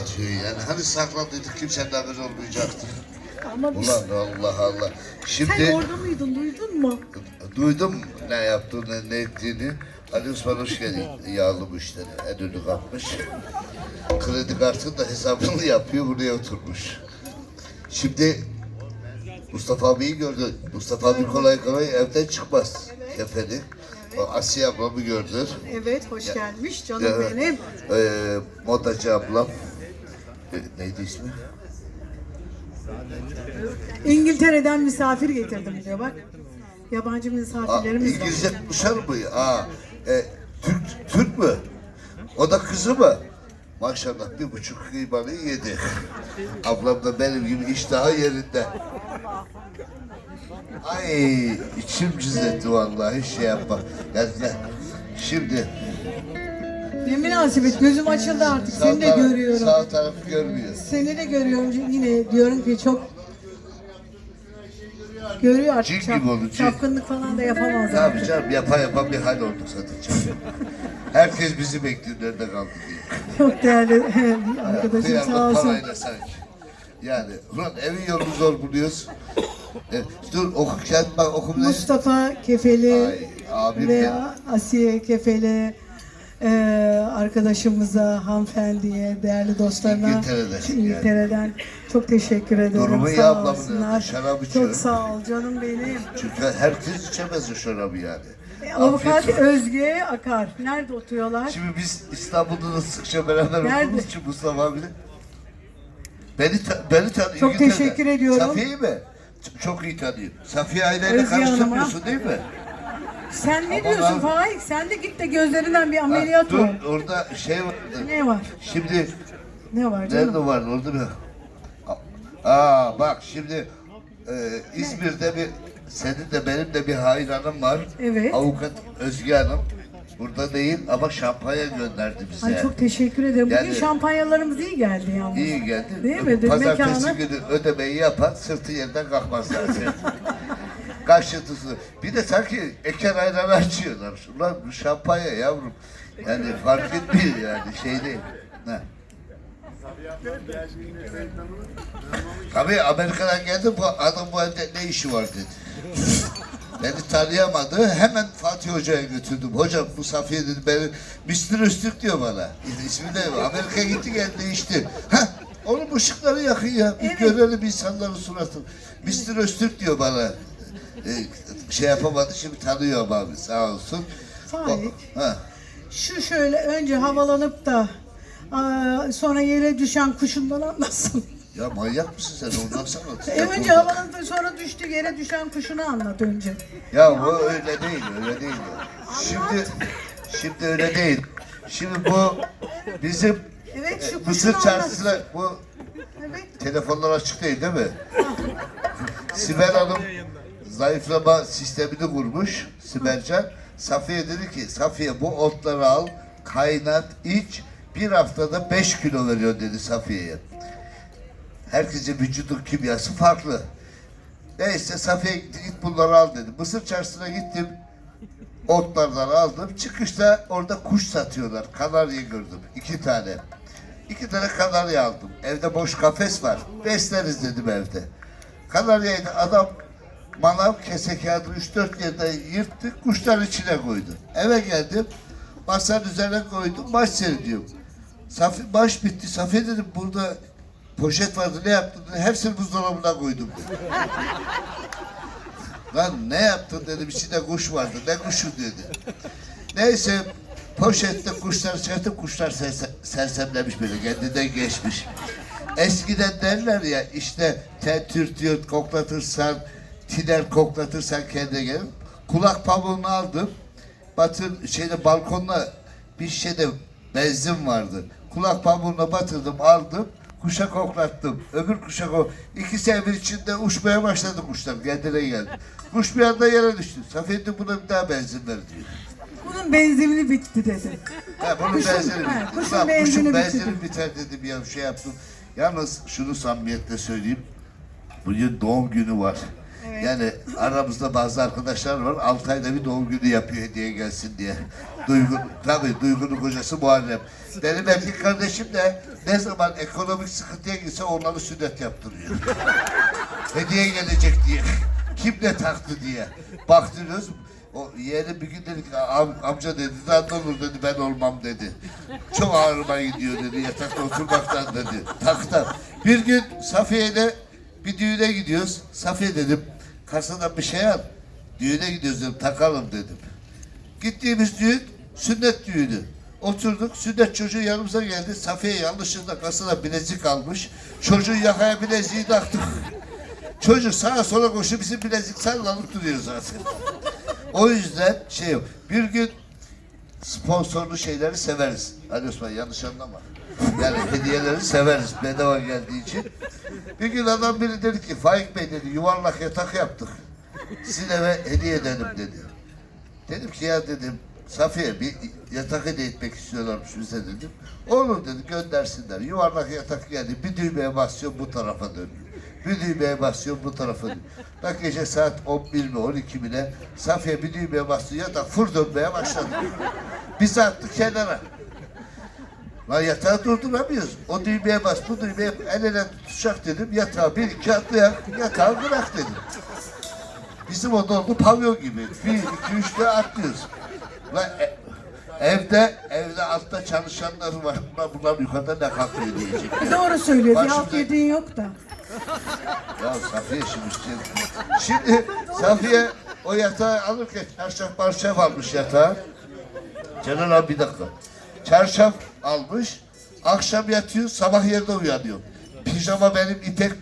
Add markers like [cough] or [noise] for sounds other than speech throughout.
atıyor yani. Hani sakladıydık kimsenin haberi olmayacaktı. Ama biz... Ulan Allah Allah. Şimdi Sen orada mıydın, duydun mu? duydum ne yaptığını, ne ettiğini. Ali Osman hoş geldin. Yağlı müşteri. Önü kapmış. Kredi kartının da hesabını [laughs] yapıyor. Buraya oturmuş. Şimdi Mustafa abiyi gördü. Mustafa abi kolay kolay evden çıkmaz. Kefeni. Asiye ablamı gördü. Evet, hoş gelmiş canım Ya, benim. Ee, modacı ablam. E, neydi ismi? İngiltere'den misafir getirdim diyor bak. Yabancı Aa, misafirlerimiz var. İngilizce konuşar mı? Aa, e, Türk, Türk mü? O da kızı mı? Maşallah bir buçuk kıymanı yedi. Ablam da benim gibi iştahı yerinde. Ay içim cizletti vallahi şey yapma. Yani? Şimdi Ne münasebet, gözüm açıldı artık. Seni de taraf- görüyorum. sağ tarafı görmüyor. Seni de görüyorum yine diyorum ki çok görüyor artık. Cin gibi oldu, cin. Çapkınlık falan da yapamaz Ne artık. yapacağım? Yapa yapa bir hal olduk zaten. Herkes bizi bekliyor nerede kaldı diye. Çok değerli [laughs] arkadaşım sağ olsun. parayla sanki. Yani ulan evin yolunu zor buluyoruz. E, dur okurken bak okum ne? Mustafa Kefeli Ay, abim ve benim. Asiye Kefeli e, arkadaşımıza, hanımefendiye, değerli dostlarına İngiltere'den, İngiltere'den çok teşekkür ederim. Durumu iyi ablamın şarap içiyor. Çok sağ ol canım benim. Çünkü herkes içemez o şarabı yani. E, Avukat. Özge Akar. Nerede oturuyorlar? Şimdi biz İstanbul'da da sıkça beraber Nerede? olduğumuz için Mustafa abiyle. Beni, ta- beni tanıyor. Çok İngiltere'de. teşekkür ediyorum. Safiye'yi mi? Çok iyi tanıyor. Safiye aileyle karıştırmıyorsun değil mi? Sen ne Ama diyorsun ben- Faik? Sen de git de gözlerinden bir ameliyat dur ol. orada şey var. Ne var? Şimdi Ne var canım? Nerede var orada bir... Aa bak şimdi e, İzmir'de bir senin de benim de bir hayranım var. Evet. Avukat Özge Hanım. Burada değil ama şampanya gönderdi bize. Ay çok teşekkür ederim. Bugün Yani- şampanyalarımız iyi geldi yalnız. İyi geldi. Değil mi? Pazartesi mekana- günü ödemeyi yapan sırtı yerden kalkmaz zaten. [laughs] Kaşıntısı. Bir de sanki eker ayranı açıyorlar. Ulan bu şampanya yavrum. Yani fark etmiyor yani şey değil. Ne? Tabii Amerika'dan geldi bu adam bu evde ne işi var dedi. Beni tanıyamadı. Hemen Fatih Hoca'ya götürdüm. Hocam bu Safiye dedi beni Mr. Öztürk diyor bana. İsmi de Amerika gitti geldi değişti. Ha onun ışıkları yakın ya. Bir Evet. görelim insanların suratını. Mr. Öztürk diyor bana. Ee, şey yapamadı şimdi tanıyor abi sağ olsun. Faik. O- ha. Şu şöyle önce havalanıp da aa, sonra yere düşen kuşundan anlatsın. Ya manyak mısın sen ondan sana? [laughs] E önce havalanıp da sonra düştü yere düşen kuşunu anlat önce. Ya bu öyle değil, öyle değil. Şimdi, şimdi öyle değil. Şimdi bu bizim Evet şu e, kuşunu Mısır anlat. çarşısına bu Evet. telefonlar açık değil değil mi? [laughs] Sibel Hanım zayıflama sistemini kurmuş Sibelcan. Safiye dedi ki Safiye bu otları al, kaynat, iç. Bir haftada 5 kilo veriyor dedi Safiye'ye. Herkesin vücudun kimyası farklı. Neyse Safiye gitti, git bunları al dedi. Mısır çarşısına gittim. Otlardan aldım. Çıkışta orada kuş satıyorlar. Kanarya gördüm. iki tane. İki tane kanarya aldım. Evde boş kafes var. Besleriz dedim evde. Kanaryayı da adam manav kese kağıdı 3-4 yerden yırttı. Kuşlar içine koydu. Eve geldim. Masanın üzerine koydum. Maç seyrediyorum. Safi, maç bitti. Safiye dedim burada poşet vardı ne yaptın. Hepsini buzdolabına koydum. [laughs] Lan ne yaptın dedim içinde kuş vardı. Ne kuşu dedi. Neyse poşette kuşlar çıkartıp kuşlar serse, sersemlemiş böyle kendinden geçmiş. Eskiden derler ya işte tentür diyor koklatırsan, tiner koklatırsan kendine gelir. Kulak pamuğunu aldım. Batır şeyde balkonda bir şeyde benzin vardı. Kulak pamuğuna batırdım aldım. Kuşa koklattım. Öbür kuşa kok... İki evin içinde uçmaya başladı kuşlar. Kendine geldi. Kuş bir anda yere düştü. Safiyettin buna bir daha benzin ver diyor. Bunun benzini bitti dedi. Ha, bunun Kuşun- benzeri ha, bitti. kuşun Ulan benzini kuşun bitti. benzeri biter dedim ya şey yaptım. Yalnız şunu samimiyetle söyleyeyim. Bugün doğum günü var. Yani aramızda bazı arkadaşlar var. 6 ayda bir doğum günü yapıyor hediye gelsin diye. Duygu, tabii Duygu'nun kocası Muharrem. Benim erkek kardeşim de ne zaman ekonomik sıkıntıya girse onları sünnet yaptırıyor. hediye gelecek diye. Kim ne taktı diye. Baktırıyoruz. O yeğenim bir gün dedi ki "Am- amca dedi ne olur dedi ben olmam dedi. Çok ağrıma gidiyor dedi yatakta oturmaktan dedi. Taktı. Bir gün Safiye'yle bir düğüne gidiyoruz. Safiye dedim kasadan bir şey al. Düğüne gidiyoruz dedim takalım dedim. Gittiğimiz düğün sünnet düğünü. Oturduk sünnet çocuğu yanımıza geldi. Safiye yanlışlıkla kasada bilezik almış. Çocuğun yakaya bileziği taktık. Çocuk sağa sola koşuyor bizim bilezik sallanıp duruyor zaten. O yüzden şey yok. Bir gün sponsorlu şeyleri severiz. Ali Osman yanlış anlama. Yani hediyeleri severiz bedava geldiği için. Bir gün adam biri dedi ki Faik Bey dedi yuvarlak yatak yaptık. Sizin eve hediye edelim dedi. Dedim ki ya dedim Safiye bir yatak hediye etmek istiyorlarmış bize dedim. Olur dedi göndersinler. Yuvarlak yatak geldi. Bir düğmeye basıyor bu tarafa dönüyor. Bir düğmeye basıyor bu tarafa dönüyor. Bak gece saat 11 mi 12 mi ne Safiye bir düğmeye bastı yatak fır dönmeye başladı. Biz attık kenara. Lan yatağı durduramıyoruz. O düğmeye bas, bu düğmeye el ele tutacak dedim. Yatağı bir iki atlayak, yatağı bırak dedim. Bizim oda oldu pavyon gibi. Bir, iki, üç de atlıyoruz. Lan e- evde, evde altta çalışanlar var. Bunlar, bunlar yukarıda ne kalkıyor diyecek. Doğru söylüyor. Bir alt yediğin yok da. Ya Safiye şimdi işte. Şimdi Safiye o yatağı alırken çarşaf parçaf almış yatağı. Celal abi bir dakika. Çarşaf almış. Akşam yatıyor, sabah yerde uyanıyor. Pijama benim ipek,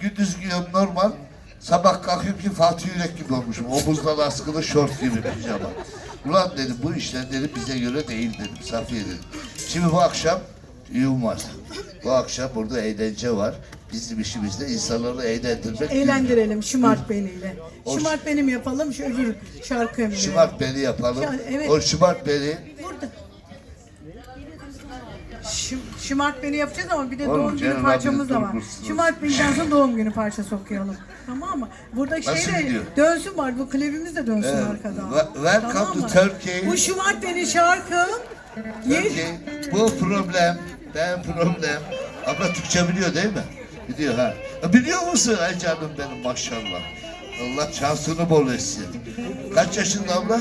gündüz giyiyorum normal. Sabah kalkıyorum ki Fatih Yürek gibi olmuşum. Omuzdan askılı şort gibi pijama. Ulan dedim bu işler dedim bize göre değil dedim Safiye dedim. Şimdi bu akşam düğün var. Bu akşam burada eğlence var. Bizim işimizde insanları eğlendirmek. Eğlendirelim şımart beniyle. O- Şımart benim yapalım şu öbür şarkı. Şımart beni yapalım. Ya, evet. O şımart beni. Şım, şımart beni yapacağız ama bir de Oğlum, doğum günü parçamız da var. durmuşsunuz. Şımart beni'den sonra doğum günü parçası okuyalım. Tamam mı? Burada Nasıl şey de gidiyor? dönsün var. Bu klibimiz de dönsün arkada. Ve- welcome to mı? Turkey. Bu şımart beni şarkı. Ye- Peki bu problem, ben problem. Abla Türkçe biliyor değil mi? Biliyor ha. E, Biliyor musun? Ay canım benim maşallah. Allah şansını bol etsin. Kaç yaşında abla?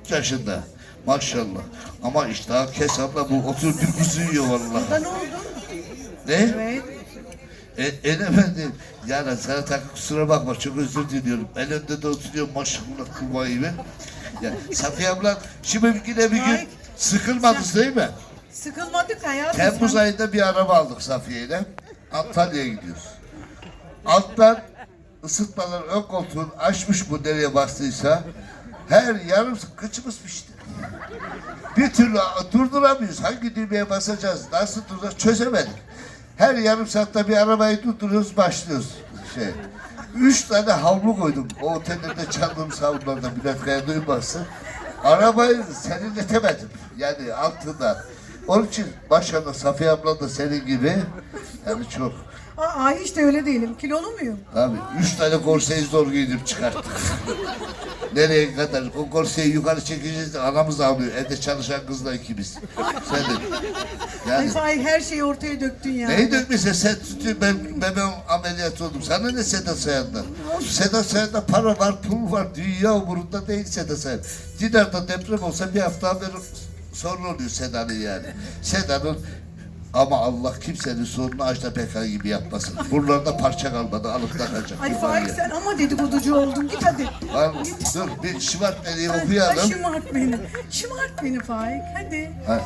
Kaç yaşında? Maşallah. Ama işte kes abla bu otur bir kuzu yiyor vallahi. Da ne oldu? Ne? Evet. E, en efendim, yani sana takı kusura bakma çok özür diliyorum. En önde de oturuyor maşallah kurbağa gibi. Ya, Safiye abla şimdi bir yine bir gün sıkılmadınız değil mi? Sıkılmadık hayatım. Temmuz ayında bir araba aldık Safiye ile. Antalya'ya gidiyoruz. Alttan ısıtmalar ön koltuğun açmış bu nereye bastıysa her yarım kıçımız pişti. Bir türlü durduramıyoruz. Hangi düğmeye basacağız, nasıl durduracağız çözemedik. Her yarım saatte bir arabayı durduruyoruz, başlıyoruz. Şey. Üç tane havlu koydum. O otellerde çaldığım havlularda Bülent Kaya duymasın. Arabayı serinletemedim. Yani altından. Onun için maşallah Safiye abla da senin gibi yani çok. Aa, hiç de öyle değilim. Kilolu muyum? Abi üç tane korseyi zor giydirip çıkarttık. [laughs] Nereye kadar? O korseyi yukarı çekeceğiz de anamız ağlıyor. Evde çalışan kızla ikimiz. Sen de. Ay Yani Faik her şeyi ortaya döktün ya. neyi dökmese sen tutuyor ben bebeğim ameliyat oldum. Sana ne Sedat Sayan'dan? Sedat Sayan'da para var, pul var. Dünya umurunda değil Sedat Sayan. Dinar'da deprem olsa bir hafta haber sonra oluyor Seda'nın yani. Seda'nın ama Allah kimsenin sorunu Ajda Pekkan gibi yapmasın. Buralarda parça kalmadı alıp takacak. Ay Faik sen ama dedikoducu oldun. Git hadi. Mı? Dur bir şımartmeni Ay, okuyalım. Şımart beni. Şımart beni Faik. Hadi. Ha.